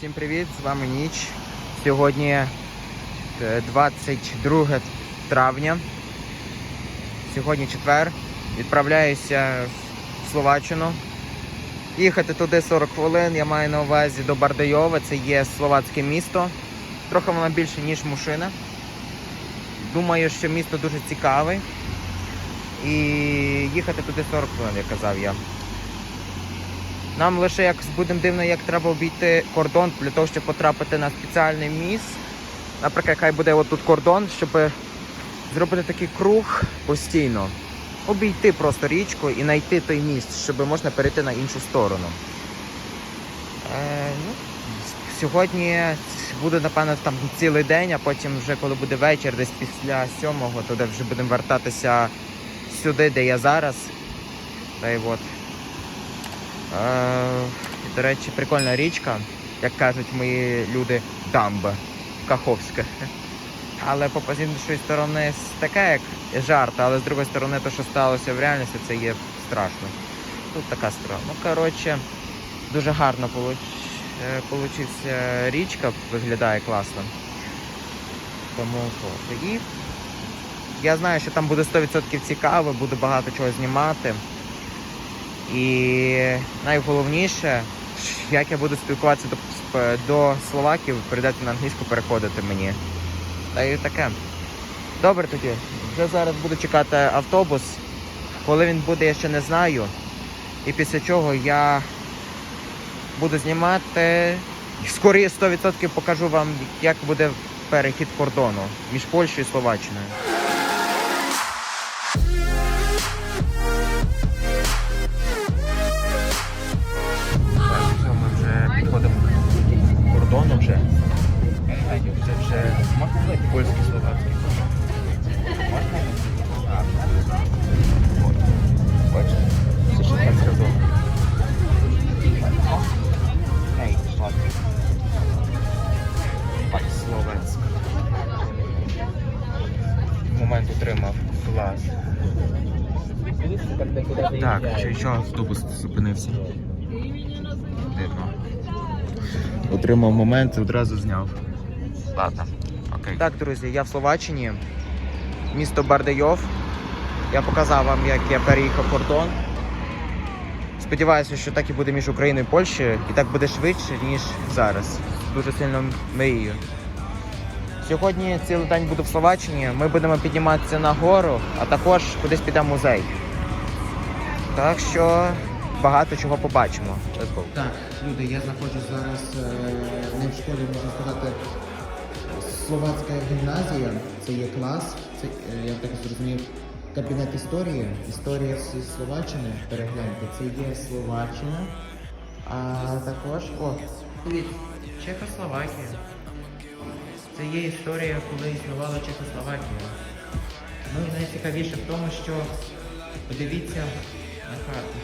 Всім привіт! З вами Ніч. Сьогодні е, 22 травня. Сьогодні четвер. Відправляюся в Словаччину. Їхати туди 40 хвилин. Я маю на увазі до Бардайова. Це є словацьке місто. Трохи воно більше, ніж Мушина. Думаю, що місто дуже цікаве. І їхати туди 40 хвилин, як казав я. Нам лише якось буде дивно, як треба обійти кордон для того, щоб потрапити на спеціальний міст. Наприклад, хай буде отут кордон, щоб зробити такий круг постійно. Обійти просто річку і знайти той міст, щоб можна перейти на іншу сторону. Е, ну, сьогодні буде, напевно, там цілий день, а потім вже коли буде вечір, десь після сьомого, то вже будемо вертатися сюди, де я зараз. Та й от. До речі, прикольна річка, як кажуть мої люди, дамба Каховська. Але по з іншої сторони таке як жарт, але з другої сторони, те, що сталося в реальності, це є страшно. Тут така справа. Ну, коротше, дуже гарно получ... е, річка, виглядає класно. Тому. І я знаю, що там буде 100% цікаво, буду багато чого знімати. І найголовніше, як я буду спілкуватися до, до словаків, передати на англійську, переходити мені. Та і таке. Добре тоді. Вже зараз буду чекати автобус. Коли він буде, я ще не знаю. І після чого я буду знімати. Скоріше 100% покажу вам, як буде перехід кордону між Польщею і Словаччиною. Так, що, що автобус зупинився? Дивно. Отримав момент, одразу зняв. Ладно. Окей. Так, друзі, я в Словаччині. Місто Бардайов. Я показав вам, як я переїхав кордон. Сподіваюся, що так і буде між Україною і Польщею, і так буде швидше, ніж зараз. Дуже сильно мрію. Сьогодні цілий день буду в Словаччині. Ми будемо підніматися на гору, а також кудись підемо в музей. Так що багато чого побачимо. Let's go. Так, люди, я знаходжусь зараз е, не в школі, можна сказати, словацька гімназія. Це є клас, це, е, я так зрозумів, кабінет історії. Історія Словаччини, перегляньте, це є Словаччина. А також, о, Чехословакія. Це є історія, коли існувала Чехословакія. Ну і найцікавіше в тому, що подивіться на карту.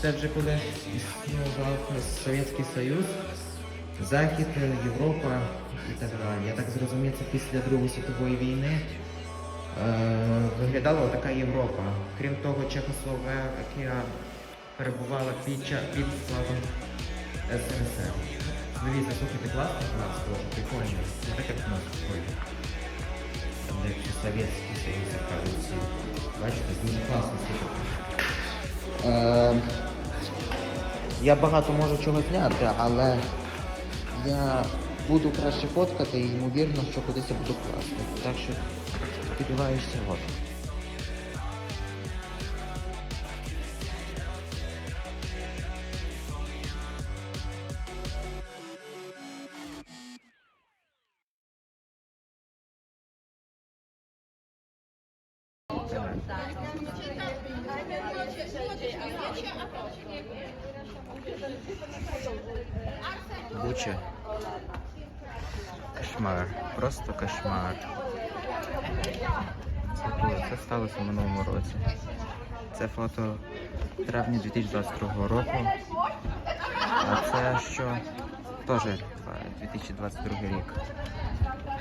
Це вже коли існував Совєтський Союз, Захід, Європа і так далі. Я так зрозумів, це після Другої світової війни е, виглядала така Європа. Крім того, Чехословакія перебувала під, під складом СРСР. Дивіться, слухайте, класно клас, теж прикольно. Не так, як в нас. Там де ще Совєтський Союз, як кажуть. Бачите, дуже класно слухати. Я багато можу чого зняти, але я буду краще фоткати і ймовірно, що кудись я буду класти. Так що сподіваюся, от. Буча. Кошмар. Просто кошмар. Це сталося в минулому році. Це фото травня 2022 року. А це що? Теж 2022 рік.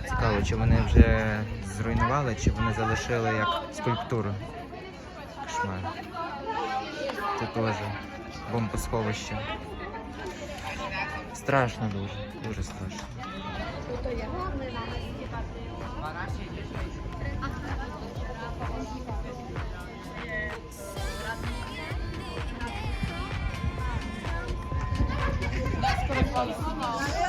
Цікаво, чи вони вже зруйнували, чи вони залишили як скульптуру. Кошмар. Це теж бомбосховище. Страшно дуже, дуже страшно. Thank.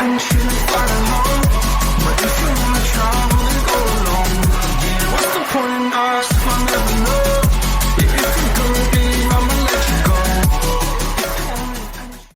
untrue.